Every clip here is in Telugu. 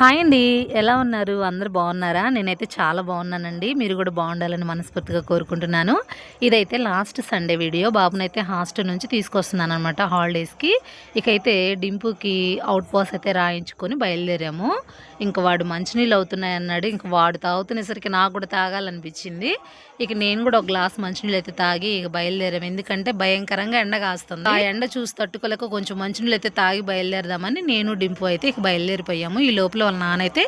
హాయ్ అండి. ఎలా ఉన్నారు? అందరు బాగున్నారా? నేనైతే చాలా బాగున్నానండి. మీరు కూడా బాగుండాలని మనస్ఫూర్తిగా కోరుకుంటున్నాను. ఇదైతే లాస్ట్ సండే వీడియో. బాబునైతే హాస్టల్ నుంచి తీసుకొస్తున్నాను అనమాట హాలిడేస్కి. ఇకైతే డింపుకి అవుట్ పాస్ అయితే రాయించుకొని బయలుదేరాము. ఇంక వాడు మంచినీళ్ళు అవుతున్నాయి అన్నాడు. ఇంక వాడు తాగుతునేసరికి నాకు కూడా తాగాలనిపించింది. ఇక నేను కూడా ఒక గ్లాస్ మంచినీళ్ళు అయితే తాగి ఇక బయలుదేరాము. ఎందుకంటే భయంకరంగా ఎండ కాస్తుంది. ఆ ఎండ చూసి తట్టుకోలేక కొంచెం మంచినీళ్ళు అయితే తాగి బయలుదేరదామని నేను డింపు అయితే ఇక బయలుదేరిపోయాము. ఈ లోపల వాళ్ళ నాన్న అయితే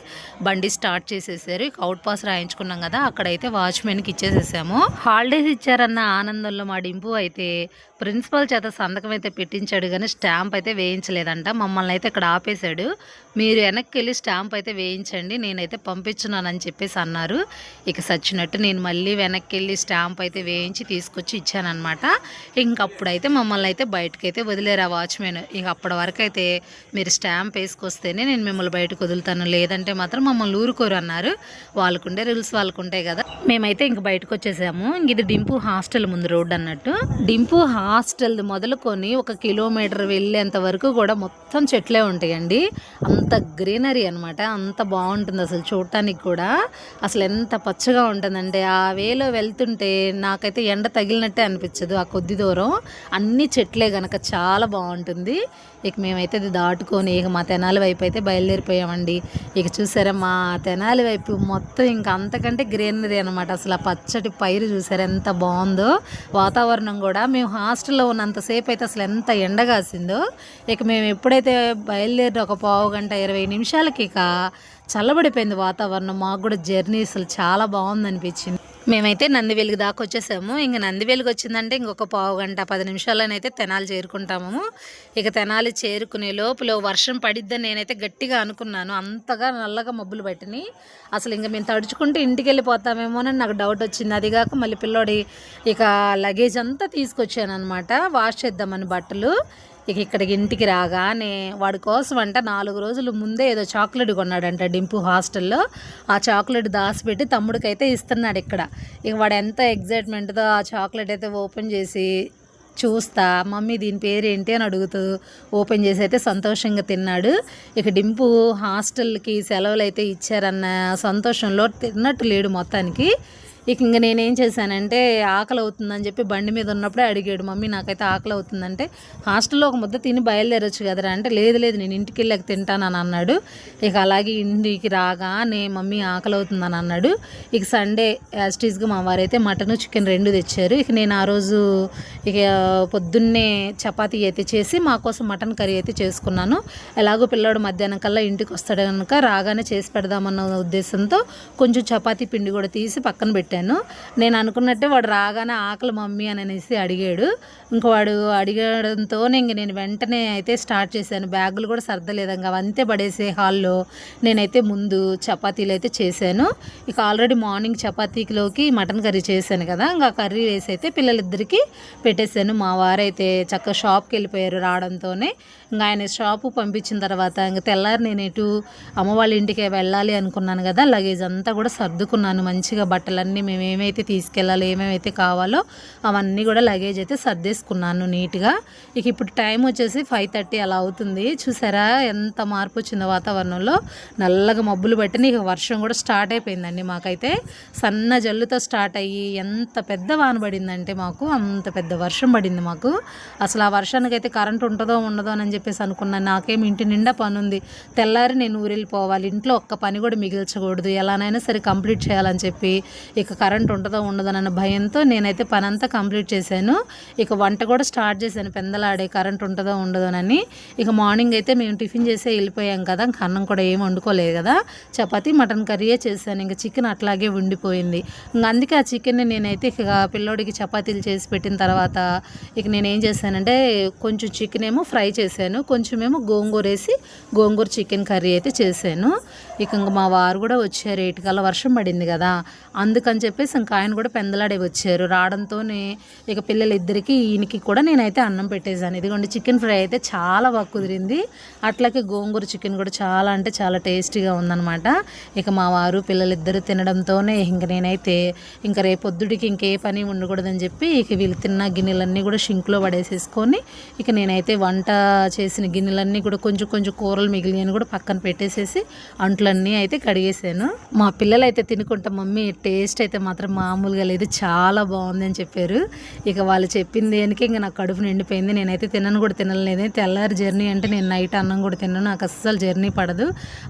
బండి స్టార్ట్ చేసేసారు. ఇక అవుట్ పాస్ రాయించుకున్నాం కదా అక్కడైతే వాచ్మెన్కి ఇచ్చేసేసాము. హాలిడేస్ ఇచ్చారన్న ఆనందంలో మా డింపు అయితే ప్రిన్సిపల్ చేత సంతకం అయితే పెట్టించాడు కానీ స్టాంప్ అయితే వేయించలేదంట. మమ్మల్ని అయితే ఇక్కడ ఆపేశాడు. మీరు వెనక్కి వెళ్ళి స్టాంప్ అయితే వేయించండి నేనైతే పంపించున్నానని చెప్పేసి అన్నారు. ఇక సచ్చినట్టు నేను మళ్ళీ వెనక్కి వెళ్ళి స్టాంప్ అయితే వేయించి తీసుకొచ్చి ఇచ్చానమాట ఇంకప్పుడైతే మమ్మల్ని అయితే బయటకైతే వదిలేరు ఆ వాచ్మెన్. ఇంక అప్పటి వరకు అయితే మీరు స్టాంప్ వేసుకొస్తేనే నేను మిమ్మల్ని బయటకు వదులుతాను లేదంటే మాత్రం మమ్మల్ని ఊరుకోరు అన్నారు. వాళ్ళకుండే రూల్స్ వాళ్ళకు ఉంటాయి కదా. మేమైతే ఇంక బయటకు వచ్చేసాము ఇది డింపు హాస్టల్ ముందు రోడ్ అన్నట్టు. డింపు హాస్టల్ మొదలుకొని ఒక కిలోమీటర్ వెళ్ళేంత వరకు కూడా మొత్తం చెట్లే ఉంటాయండి. అంత గ్రీనరీ అనమాట అంత బాగుంటుంది అసలు చూడటానికి కూడా. అసలు ఎంత పచ్చగా ఉంటుందంటే ఆ వేలో వెళ్తుంటే నాకైతే ఎండ తగిలినట్టే అనిపించదు ఆ కొద్ది దూరం. అన్ని చెట్లే గనక చాలా బాగుంటుంది. ఇక మేమైతే అది దాటుకొని ఇక మా తెనాలి వైపు అయితే బయలుదేరిపోయామండి. ఇక చూసారా మా తెనాలి వైపు మొత్తం ఇంకా అంతకంటే గ్రీనరీ అనమాట అసలు ఆ పచ్చటి పైరు చూసారా ఎంత బాగుందో. వాతావరణం కూడా మేము హాస్టల్లో ఉన్నంతసేపు అయితే అసలు ఎంత ఎండ కాసిందో. ఇక మేము ఎప్పుడైతే బయలుదేరి ఒక పావు గంట ఇరవై నిమిషాలకి ఇక చల్లబడిపోయింది వాతావరణం. మాకు కూడా జర్నీ అసలు చాలా బాగుంది అనిపించింది మేమైతే నందివెలుగు దాకా వచ్చేసాము. ఇంక నందివెలుగు వచ్చిందంటే ఇంకొక పావు గంట పది నిమిషాలనైతే తెనాలి చేరుకుంటాము. ఇక తెనాలి చేరుకునే లోపల వర్షం పడిద్దని నేనైతే గట్టిగా అనుకున్నాను. అంతగా నల్లగా మబ్బులు పట్టినాయి. అసలు ఇంక మేము తడుచుకుంటే ఇంటికి వెళ్ళిపోతామేమోనని నాకు డౌట్ వచ్చింది. అది కాక మళ్ళీ పిల్లోడి ఇక లగేజ్ అంతా తీసుకొచ్చాను అనమాట వాష్ చేద్దామని బట్టలు. ఇక ఇక్కడికి ఇంటికి రాగానే వాడి కోసం అంట నాలుగు రోజులు ముందే ఏదో చాక్లెట్ కొన్నాడంట డింపు హాస్టల్లో. ఆ చాక్లెట్ దాచిపెట్టి తమ్ముడికైతే ఇస్తున్నాడు ఇక్కడ. ఇక వాడు ఎంత ఎగ్జైట్మెంట్తో ఆ చాక్లెట్ అయితే ఓపెన్ చేసి చూస్తా మమ్మీ దీని పేరు ఏంటి అని అడుగుతూ ఓపెన్ చేసి అయితే సంతోషంగా తిన్నాడు. ఇక డింపు హాస్టల్కి సెలవులు అయితే ఇచ్చారన్న సంతోషంలో తిన్నట్టు లేడు మొత్తానికి. ఇక ఇంక నేనేం చేశానంటే ఆకలి అవుతుందని చెప్పి బండి మీద ఉన్నప్పుడే అడిగాడు మమ్మీ నాకైతే ఆకలి అవుతుందంటే హాస్టల్లో ఒక ముద్ద తిని బయలుదేరొచ్చు కదరా. అంటే లేదు లేదు నేను ఇంటికి వెళ్ళాక తింటానని అన్నాడు. ఇక అలాగే ఇంటికి రాగానే మమ్మీ ఆకలి అవుతుందని అన్నాడు. ఇక సండే యాజ్టీస్గా మా వారైతే మటన్ చికెన్ రెండు తెచ్చారు. ఇక నేను ఆ రోజు ఇక పొద్దున్నే చపాతీ అయితే చేసి మా కోసం మటన్ కర్రీ అయితే చేసుకున్నాను. ఎలాగో పిల్లాడు మధ్యాహ్నం కల్లా ఇంటికి వస్తాడు కనుక రాగానే చేసి పెడదామన్న ఉద్దేశంతో కొంచెం చపాతీ పిండి కూడా తీసి పక్కన పెట్టాను. నేను అనుకున్నట్టే వాడు రాగానే ఆకలి మమ్మీ అని అనేసి అడిగాడు. ఇంక వాడు అడిగడంతో ఇంక నేను వెంటనే అయితే స్టార్ట్ చేశాను. బ్యాగులు కూడా సర్దలేదు. ఇంకా అంతే పడేసే హాల్లో నేనైతే ముందు చపాతీలు అయితే చేశాను. ఇక ఆల్రెడీ మార్నింగ్ చపాతీలోకి మటన్ కర్రీ చేశాను కదా. ఇంకా కర్రీ వేసి అయితే పిల్లలిద్దరికీ పెట్టేశాను. మా వారైతే చక్కగా షాప్కి వెళ్ళిపోయారు రావడంతోనే. ఇంకా ఆయన షాపు పంపించిన తర్వాత ఇంకా తెల్లారి నేను ఇటు అమ్మ వాళ్ళ ఇంటికి వెళ్ళాలి అనుకున్నాను కదా. లగేజ్ అంతా కూడా సర్దుకున్నాను. మంచిగా బట్టలన్నీ మేము ఏమైతే తీసుకెళ్ళాలో ఏమేమైతే కావాలో అవన్నీ కూడా లగేజ్ అయితే సర్దేసుకున్నాను నీట్గా. ఇక ఇప్పుడు టైం వచ్చేసి ఫైవ్ థర్టీ అలా అవుతుంది. చూసారా? ఎంత మార్పు వచ్చిందో వాతావరణంలో. నల్లగా మబ్బులు పట్టిన ఇక వర్షం కూడా స్టార్ట్ అయిపోయిందండి మాకైతే. సన్న జల్లుతో స్టార్ట్ అయ్యి ఎంత పెద్ద వాన పడిందంటే మాకు అంత పెద్ద వర్షం పడింది మాకు. అసలు ఆ వర్షానికి అయితే కరెంట్ ఉంటుందో ఉండదో అని చెప్పేసి అనుకున్నాను నాకేం ఇంటి నిండా పని ఉంది తెల్లారి నేను ఊరెళ్ళిపోవాలి. ఇంట్లో ఒక్క పని కూడా మిగిల్చకూడదు. ఎలానైనా సరే కంప్లీట్ చేయాలని చెప్పి ఇక కరెంట్ ఉంటుందో ఉండదో అన్న భయంతో నేనైతే పని అంతా కంప్లీట్ చేశాను. ఇక వంట కూడా స్టార్ట్ చేశాను పెందలాడే కరెంట్ ఉంటుందో ఉండదోనని ఇక మార్నింగ్ అయితే మేము టిఫిన్ చేసే వెళ్ళిపోయాం కదా ఇంక అన్నం కూడా ఏం వండుకోలేదు కదా. చపాతీ మటన్ కర్రీయే చేశాను ఇంకా చికెన్ అట్లాగే ఉండిపోయింది. ఇంకా అందుకే ఆ చికెన్ని నేనైతే ఇక పిల్లోడికి చపాతీలు చేసి పెట్టిన తర్వాత ఇక నేను ఏం చేశానంటే కొంచెం చికెన్ ఏమో ఫ్రై చేశాను కొంచెం ఏమో గోంగూర వేసి గోంగూర చికెన్ కర్రీ అయితే చేశాను. ఇక ఇంకా మా వారు కూడా వచ్చారు. ఇటుకల్లా వర్షం పడింది కదా. అందుకని చెప్పేసి ఇంకా ఆయన కూడా పెందలాడే వచ్చారు. రావడంతోనే ఇక పిల్లలిద్దరికి ఈయనకి కూడా నేనైతే అన్నం పెట్టేశాను. ఇదిగోండి చికెన్ ఫ్రై అయితే చాలా బాగా కుదిరింది. అట్లాగే గోంగూర చికెన్ కూడా చాలా అంటే చాలా టేస్టీగా ఉందన్నమాట. ఇక మా వారు పిల్లలిద్దరు తినడంతోనే ఇంక నేనైతే ఇంకా రేపొద్దుడికి ఇంకే పని ఉండకూడదని చెప్పి ఇక వీళ్ళు తిన్న గిన్నెలన్నీ కూడా షింక్లో పడేసేసుకొని ఇక నేనైతే వంట చేసిన గిన్నెలన్నీ కూడా కొంచెం కొంచెం కూరలు మిగిలినవి కూడా పక్కన పెట్టేసేసి అంట్లో అంట్లన్నీ అయితే కడిగేసాను. మా పిల్లలు అయితే తినుకుంటా మమ్మీ టేస్ట్ అయితే మాత్రం మామూలుగా లేదు చాలా బాగుంది అని చెప్పారు. ఇక వాళ్ళు చెప్పింది దేనికి ఇంకా నాకు కడుపు నిండిపోయింది. నేనైతే తినను కూడా తినలేదు తెల్లారి జర్నీ అంటే నేను నైట్ అన్నం కూడా తిన్నాను నాకు అస్సలు జర్నీ పడదు.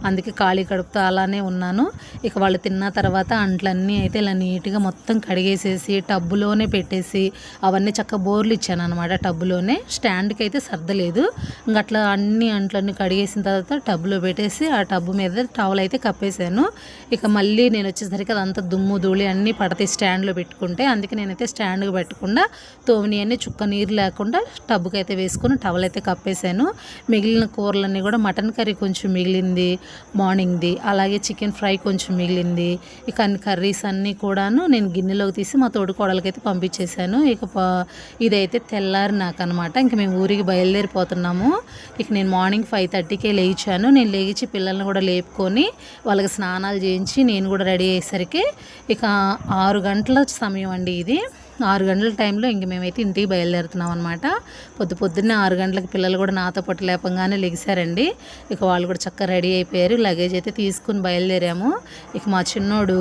అందుకే ఖాళీ కడుపుతో అలానే ఉన్నాను. ఇక వాళ్ళు తిన్న తర్వాత అంట్లన్నీ అయితే ఇలా నీట్గా మొత్తం కడిగేసేసి టబ్బులోనే పెట్టేసి అవన్నీ చక్క బోర్లు ఇచ్చాను అనమాట టబ్బులోనే. స్టాండ్కి అయితే సర్దలేదు. ఇంకా అట్లా అన్ని అంట్లన్నీ కడిగేసిన తర్వాత టబ్బులో పెట్టేసి ఆ టబ్బు మీద టవల్ అయితే కప్పేశాను. ఇక మళ్ళీ నేను వచ్చేసరికి అదంతా దుమ్ము ధూళి అన్నీ పడతాయి స్టాండ్లో పెట్టుకుంటే. అందుకే నేనైతే స్టాండ్కి పెట్టకుండా తోమిని అన్ని చుక్క నీరు లేకుండా టబ్బుకి అయితే వేసుకొని టవల్ అయితే కప్పేశాను. మిగిలిన కూరలన్నీ కూడా మటన్ కర్రీ కొంచెం మిగిలింది మార్నింగ్ది. అలాగే చికెన్ ఫ్రై కొంచెం మిగిలింది. ఇక అన్ని కర్రీస్ అన్నీ కూడాను నేను గిన్నెలోకి తీసి మా తోడు కోడలకైతే పంపించేశాను. ఇక ఇదైతే తెల్లారి నాకు అనమాట ఇంక మేము ఊరికి బయలుదేరిపోతున్నాము. ఇక నేను మార్నింగ్ ఫైవ్ థర్టీకే లేచాను. నేను లేచి పిల్లల్ని కూడా లేపుకొని వాళ్ళకి స్నానాలు చేయించి నేను కూడా రెడీ అయ్యేసరికి ఇక ఆరు గంటల సమయం అండి ఇది. ఆరు గంటల టైంలో ఇంక మేమైతే ఇంటికి బయలుదేరుతున్నాం అనమాట పొద్దు పొద్దున్నే ఆరు గంటలకు పిల్లలు కూడా నాతో పాటు లేపంగానే లెగిశారండి. ఇక వాళ్ళు కూడా చక్కగా రెడీ అయిపోయారు. లగేజ్ అయితే తీసుకుని బయలుదేరాము. ఇక మా చిన్నోడు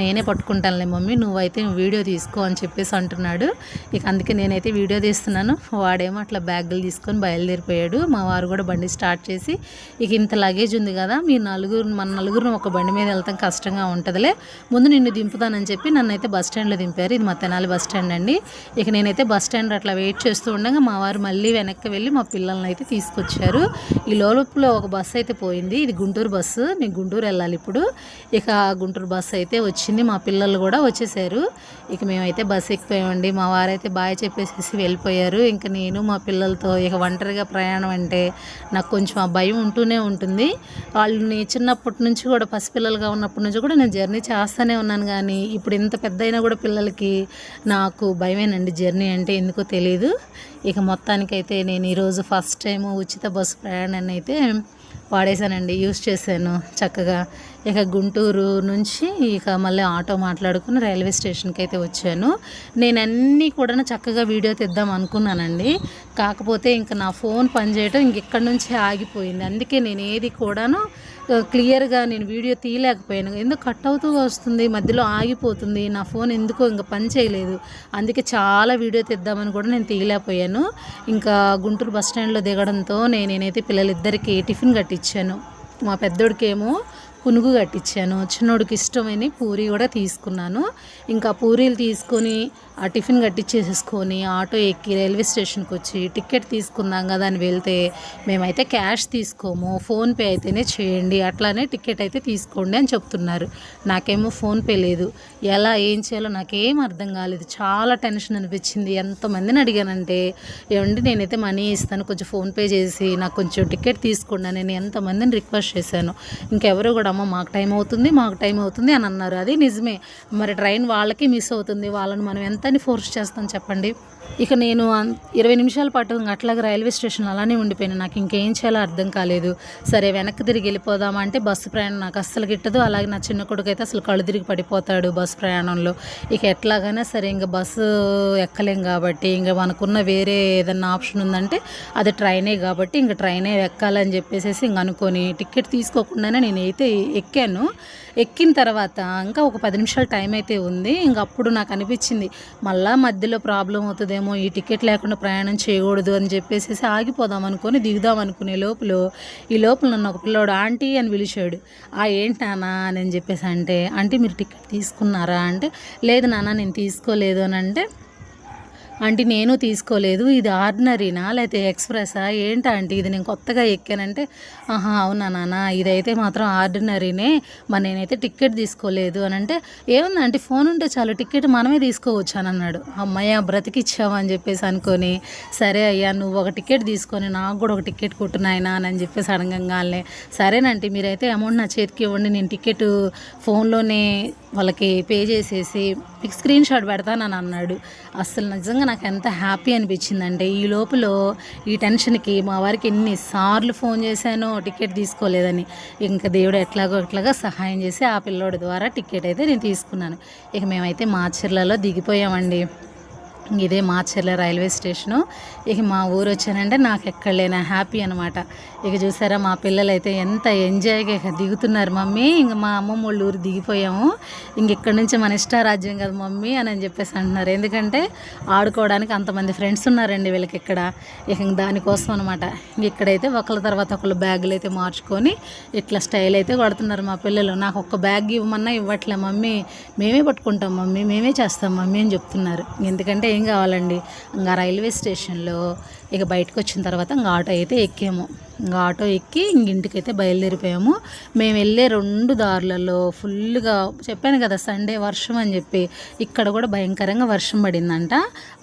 నేనే పట్టుకుంటానులే మమ్మీ నువ్వైతే వీడియో తీసుకో అని చెప్పేసి అంటున్నాడు. ఇక అందుకే నేనైతే వీడియో తీస్తున్నాను. వాడేమో అట్లా బ్యాగులు తీసుకొని బయలుదేరిపోయాడు. మా వారు కూడా బండి స్టార్ట్ చేసి ఇక ఇంత లగేజ్ ఉంది కదా మీరు నలుగురు మన నలుగురు ఒక బండి మీద వెళ్తాం కష్టంగా ఉంటుందిలే. ముందు నిన్ను దింపుతానని చెప్పి నన్ను అయితే బస్ స్టాండ్లో దింపారు. ఇది మా తెనాలి బస్ స్టాండ్ అండి. ఇక నేనైతే బస్ స్టాండ్ అట్లా వెయిట్ చేస్తూ ఉండగా మా వారు మళ్ళీ వెనక్కి వెళ్ళి మా పిల్లల్ని అయితే తీసుకొచ్చారు. ఈ లోపల ఒక బస్సు అయితే పోయింది. ఇది గుంటూరు బస్సు నేను గుంటూరు వెళ్ళాలి ఇప్పుడు. ఇక ఆ గుంటూరు బస్సు అయితే వచ్చింది. మా పిల్లలు కూడా వచ్చేసారు. ఇక మేమైతే బస్సు ఎక్కిపోయామండి. మా వారైతే బాయ్ చెప్పేసేసి వెళ్ళిపోయారు. ఇంకా నేను మా పిల్లలతో ఇక ఒంటరిగా ప్రయాణం అంటే నాకు కొంచెం ఆ భయం ఉంటూనే ఉంటుంది. వాళ్ళని చిన్నప్పటి నుంచి కూడా పసిపిల్లలుగా ఉన్నప్పటి నుంచి కూడా నేను జర్నీ చేస్తూనే ఉన్నాను. కానీ ఇప్పుడు ఇంత పెద్ద అయినా కూడా పిల్లలకి నాకు భయమేనండి జర్నీ అంటే ఎందుకో తెలియదు ఇక మొత్తానికైతే నేను ఈరోజు ఫస్ట్ టైం ఉచిత బస్సు ప్రయాణాన్ని అయితే వాడేశానండి యూస్ చేశాను చక్కగా. ఇక గుంటూరు నుంచి ఇక మళ్ళీ ఆటో మాట్లాడుకుని రైల్వే స్టేషన్కి అయితే వచ్చాను. నేను అన్నీ కూడా చక్కగా వీడియో తెద్దాం అనుకున్నానండి. కాకపోతే ఇంకా నా ఫోన్ పనిచేయటం ఇంక ఇక్కడ నుంచి ఆగిపోయింది. అందుకే నేను ఏది కూడాను క్లియర్గా నేను వీడియో తీయలేకపోయాను. ఎందుకు కట్ అవుతూ వస్తుంది మధ్యలో ఆగిపోతుంది నా ఫోన్ ఎందుకో ఇంకా పని చేయలేదు. అందుకే చాలా వీడియో తీద్దామని కూడా నేను తీయలేకపోయాను. ఇంకా గుంటూరు బస్ స్టాండ్లో దిగడంతో నేను నేనైతే పిల్లలిద్దరికి టిఫిన్ కట్టించాను మా పెద్దోడికేమో పునుగు కట్టించాను. చిన్నోడికి ఇష్టమైన పూరి కూడా తీసుకున్నాను. ఇంకా పూరీలు తీసుకొని ఆ టిఫిన్ కట్టించేసేసుకొని ఆటో ఎక్కి రైల్వే స్టేషన్కి వచ్చి టికెట్ తీసుకుందాం కదా అని వెళ్తే మేమైతే క్యాష్ తీసుకోము ఫోన్పే అయితేనే చేయండి అట్లానే టికెట్ అయితే తీసుకోండి అని చెప్తున్నారు. నాకేమో ఫోన్పే లేదు. ఎలా ఏం చేయాలో నాకేం అర్థం కాలేదు. చాలా టెన్షన్ అనిపించింది. ఎంతమందిని అడిగానంటే ఏమండి నేనైతే మనీ ఇస్తాను కొంచెం ఫోన్పే చేసి నాకు కొంచెం టికెట్ తీసుకోండి నేను ఎంతమందిని రిక్వెస్ట్ చేశాను. ఇంకెవరు కూడా అమ్మ మాకు టైం అవుతుంది మాకు టైం అవుతుంది అని అన్నారు. అది నిజమే. మరి ట్రైన్ వాళ్ళకి మిస్ అవుతుంది. వాళ్ళని మనం ఎంత అని ఫోర్స్ చేస్తాను చెప్పండి. ఇక నేను ఇరవై నిమిషాల పాటు అట్లాగే రైల్వే స్టేషన్ అలానే ఉండిపోయాను. నాకు ఇంకేం చేయాలో అర్థం కాలేదు. సరే వెనక్కి తిరిగి వెళ్ళిపోదామా అంటే బస్సు ప్రయాణం నాకు అస్సలు గిట్టదు. అలాగే నా చిన్న కొడుకు అయితే అసలు కళ్ళు తిరిగి పడిపోతాడు బస్సు ప్రయాణంలో. ఇక ఎట్లాగైనా సరే ఇంకా బస్సు ఎక్కలేం కాబట్టి ఇంకా మనకున్న వేరే ఏదన్నా ఆప్షన్ ఉందంటే అది ట్రైనే కాబట్టి ఇంకా ట్రైనే ఎక్కాలని చెప్పేసి ఇంక అనుకొని టికెట్ తీసుకోకుండానే నేను అయితే ఎక్కాను. ఎక్కిన తర్వాత ఇంకా ఒక పది నిమిషాల టైం అయితే ఉంది. ఇంక అప్పుడు నాకు అనిపించింది మళ్ళా మధ్యలో ప్రాబ్లం అవుతుందేమో ఈ టికెట్ లేకుండా ప్రయాణం చేయకూడదు అని చెప్పేసి ఆగిపోదాం అనుకొని దిగుదాం అనుకునే లోపల ఈ లోపల నన్ను ఒక పిల్లోడు ఆంటీ అని పిలిచాడు. ఆ ఏంటి నాన్న అని చెప్పేసి అంటే ఆంటీ మీరు టికెట్ తీసుకున్నారా? అంటే లేదు నాన్న నేను తీసుకోలేదు అని అంటే అంటే నేను తీసుకోలేదు. ఇది ఆర్డినరీనా? లేకపోతే ఎక్స్ప్రెసా ఏంటా అంటే ఇది నేను కొత్తగా ఎక్కానంటే? ఆహా అవునా నాన్న ఇదైతే మాత్రం ఆర్డినరీనే. మరి నేనైతే టికెట్ తీసుకోలేదు అని అంటే ఏముంది అంటే ఫోన్ ఉంటే చాలు టికెట్ మనమే తీసుకోవచ్చు అని అన్నాడు. అమ్మయ్య బ్రతికిచ్చావని అని చెప్పేసి అనుకొని సరే అయ్యా నువ్వు ఒక టికెట్ తీసుకొని నాకు కూడా ఒక టికెట్ కుట్టునాయనా అని చెప్పేసి అడగంగానే సరేనంటే మీరైతే అమౌంట్ నా చేతికి ఇవ్వండి నేను టికెట్ ఫోన్లోనే వాళ్ళకి పే చేసేసి మీకు స్క్రీన్ షాట్ పెడతానని అన్నాడు. అసలు నిజంగా నాకు ఎంత హ్యాపీ అనిపించిందంటే ఈ లోపల ఈ టెన్షన్కి మా వారికి ఎన్నిసార్లు ఫోన్ చేశానో టికెట్ తీసుకోలేదని. ఇంకా దేవుడు ఎట్లాగో ఎట్లాగా సహాయం చేసి ఆ పిల్లోడి ద్వారా టికెట్ అయితే నేను తీసుకున్నాను. ఇక మేమైతే మాచర్లలో దిగిపోయామండి. ఇదే మాచర్ల రైల్వే స్టేషను. ఇక మా ఊరు వచ్చానంటే నాకు ఎక్కడ లేన హ్యాపీ అనమాట ఇక చూసారా మా పిల్లలు అయితే ఎంత ఎంజాయ్గా ఇక దిగుతున్నారు మమ్మీ. ఇంక మా అమ్మమ్మ వాళ్ళ ఊరు దిగిపోయాము. ఇంక ఇక్కడ నుంచి మన ఇష్టారాజ్యం కదా మమ్మీ అని అని చెప్పేసి అంటున్నారు. ఎందుకంటే ఆడుకోవడానికి అంతమంది ఫ్రెండ్స్ ఉన్నారండి వీళ్ళకి ఇక్కడ. ఇక దానికోసం అనమాట ఇంక ఇక్కడైతే ఒకళ్ళ తర్వాత ఒకళ్ళు బ్యాగులు అయితే మార్చుకొని ఇట్లా స్టైల్ అయితే కొడుతున్నారు మా పిల్లలు. నాకు ఒక్క బ్యాగ్ ఇవ్వమన్నా ఇవ్వట్లే మమ్మీ. మేమే పట్టుకుంటాం మమ్మీ. మేమే చేస్తాం మమ్మీ అని చెప్తున్నారు. ఎందుకంటే ఏం కావాలండి? ఇంకా రైల్వే స్టేషన్లో ఇక బయటకు వచ్చిన తర్వాత ఇంకా ఆటో అయితే ఎక్కాము. ఇంకా ఆటో ఎక్కి ఇంక ఇంటికైతే బయలుదేరిపోయాము. మేము వెళ్ళే రెండు దారులలో ఫుల్గా చెప్పాను కదా సండే వర్షం అని చెప్పి ఇక్కడ కూడా భయంకరంగా వర్షం పడిందంట.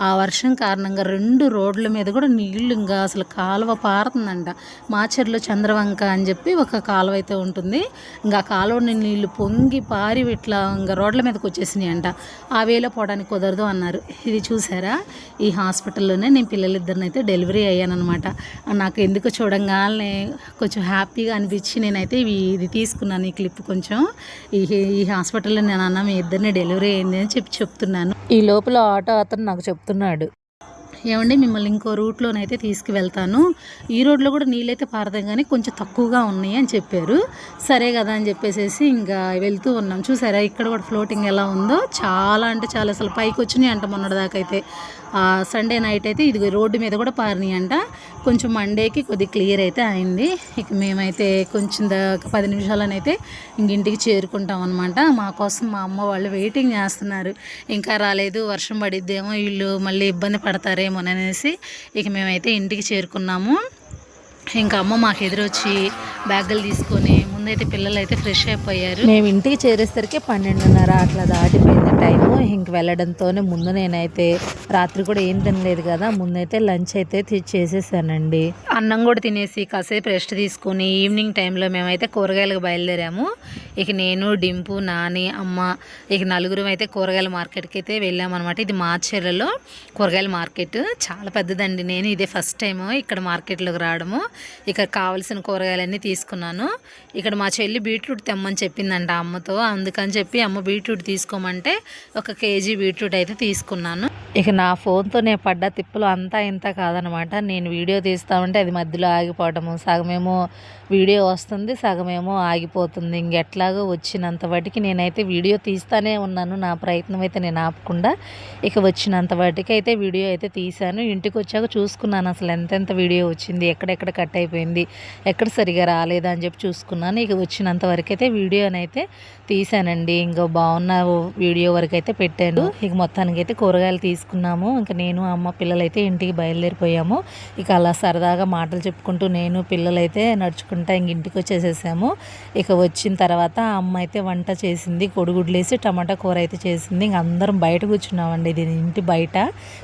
ఆ వర్షం కారణంగా రెండు రోడ్ల మీద కూడా నీళ్ళు ఇంకా అసలు కాలువ పారుతుందంట. మాచర్లో చంద్రవంక అని చెప్పి ఒక కాలువ అయితే ఉంటుంది. ఇంకా కాలువని నీళ్ళు పొంగి పారి ఇట్లా ఇంకా రోడ్ల మీదకి వచ్చేసినాయి అంట ఆ వేలో పోవడానికి కుదరదు అన్నారు. ఇది చూసారా? ఈ హాస్పిటల్లోనే నేను పిల్లలిద్దరినైతే డెలివరీ అయ్యానమాట నాకు ఎందుకు చూడంగా చూడంగానే కొంచెం హ్యాపీగా అనిపించి నేనైతే ఇవి ఇది తీసుకున్నాను ఈ క్లిప్ కొంచెం. ఈ ఈ హాస్పిటల్లో నేను అన్న మీ ఇద్దరిని డెలివరీ అయింది అని చెప్పి చెప్తున్నాను. ఈ లోపల ఆటో అతను నాకు చెప్తున్నాడు. ఏమండి మిమ్మల్ని ఇంకో రూట్లోనైతే తీసుకువెళ్తాను. ఈ రోడ్లో కూడా నీళ్ళైతే పారదాం కానీ కొంచెం తక్కువగా ఉన్నాయి అని చెప్పారు. సరే కదా అని చెప్పేసి ఇంకా వెళ్తూ ఉన్నాం. చూసారా ఇక్కడ కూడా ఫ్లోటింగ్ ఎలా ఉందో. చాలా అంటే చాలా అసలు పైకి వచ్చినాయి అంట మొన్నటిదాకా అయితే. సండే నైట్ అయితే ఇది రోడ్డు మీద కూడా పారినాయంట అంట. కొంచెం మండేకి కొద్ది క్లియర్ అయితే అయింది. ఇక మేమైతే కొంచెం దాకా పది నిమిషాలనైతే ఇంక ఇంటికి చేరుకుంటాం అనమాట మా కోసం మా అమ్మ వాళ్ళు వెయిటింగ్ చేస్తున్నారు. ఇంకా రాలేదు వర్షం పడిద్దేమో వీళ్ళు మళ్ళీ ఇబ్బంది పడతారేమోననేసి ఇక మేమైతే ఇంటికి చేరుకున్నాము. ఇంకా అమ్మ మాకు ఎదురొచ్చి బ్యాగులు తీసుకొని ముందైతే పిల్లలు అయితే ఫ్రెష్ అయిపోయారు. మేము ఇంటికి చేరేసరికి పన్నెండున్నర అట్లా దాటిపోయింది. టైము. ఇంక వెళ్ళడంతోనే ముందు నేనైతే రాత్రి కూడా ఏం తినలేదు కదా ముందైతే లంచ్ అయితే చేసేసానండి. అన్నం కూడా తినేసి కాసేపు రెస్ట్ తీసుకొని ఈవినింగ్ టైంలో మేమైతే కూరగాయలకు బయలుదేరాము. ఇక నేను డింపు నాని అమ్మ ఇక నలుగురం అయితే కూరగాయల మార్కెట్కి అయితే వెళ్ళామన్నమాట. ఇది మార్చెర్లలో కూరగాయల మార్కెట్. చాలా పెద్దదండి. నేను ఇదే ఫస్ట్ టైం ఇక్కడ మార్కెట్లోకి రావడము. ఇక్కడ కావాల్సిన కూరగాయలన్నీ తీసుకున్నాను. ఇక్కడ మా చెల్లి బీట్రూట్ తెమ్మని చెప్పిందంట అమ్మతో. అందుకని చెప్పి అమ్మ బీట్రూట్ తీసుకోమంటే ఒక కేజీ బీట్రూట్ అయితే తీసుకున్నాను. ఇక నా ఫోన్తో నేను పడ్డ తిప్పులు అంతా ఇంత కాదనమాట నేను వీడియో తీస్తామంటే అది మధ్యలో ఆగిపోవటము. సగమేమో వీడియో వస్తుంది సగమేమో ఆగిపోతుంది. ఇంకెట్లా ఎలాగో వచ్చినంత వాటికి నేనైతే వీడియో తీస్తానే ఉన్నాను. నా ప్రయత్నం అయితే నేను ఆపకుండా ఇక వచ్చినంత వాటికి అయితే వీడియో అయితే తీశాను. ఇంటికి వచ్చాక చూసుకున్నాను అసలు ఎంతెంత వీడియో వచ్చింది ఎక్కడెక్కడ కట్ అయిపోయింది ఎక్కడ సరిగా రాలేదా అని చెప్పి చూసుకున్నాను. ఇక వచ్చినంత వరకు అయితే వీడియోనైతే తీశానండి. ఇంకా బాగున్న వీడియో వరకు అయితే పెట్టాను. ఇక మొత్తానికి అయితే కూరగాయలు తీసుకున్నాము. ఇంకా నేను అమ్మ పిల్లలైతే ఇంటికి బయలుదేరిపోయాము. ఇక అలా సరదాగా మాటలు చెప్పుకుంటూ నేను పిల్లలైతే నడుచుకుంటా ఇంక ఇంటికి వచ్చేసేసాము. ఇక వచ్చిన తర్వాత అమ్మ అయితే వంట చేసింది కొడుగుడ్లేసి టమాటా కూర అయితే చేసింది. ఇంక అందరం బయట కూర్చున్నామండి. దీని ఇంటి బయట.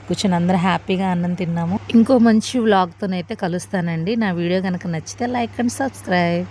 కూర్చుని అందరం హ్యాపీగా అన్నం తిన్నాము. ఇంకో మంచి వ్లాగ్తోనైతే కలుస్తానండి. నా వీడియో కనుక నచ్చితే లైక్ అండ్ సబ్స్క్రైబ్.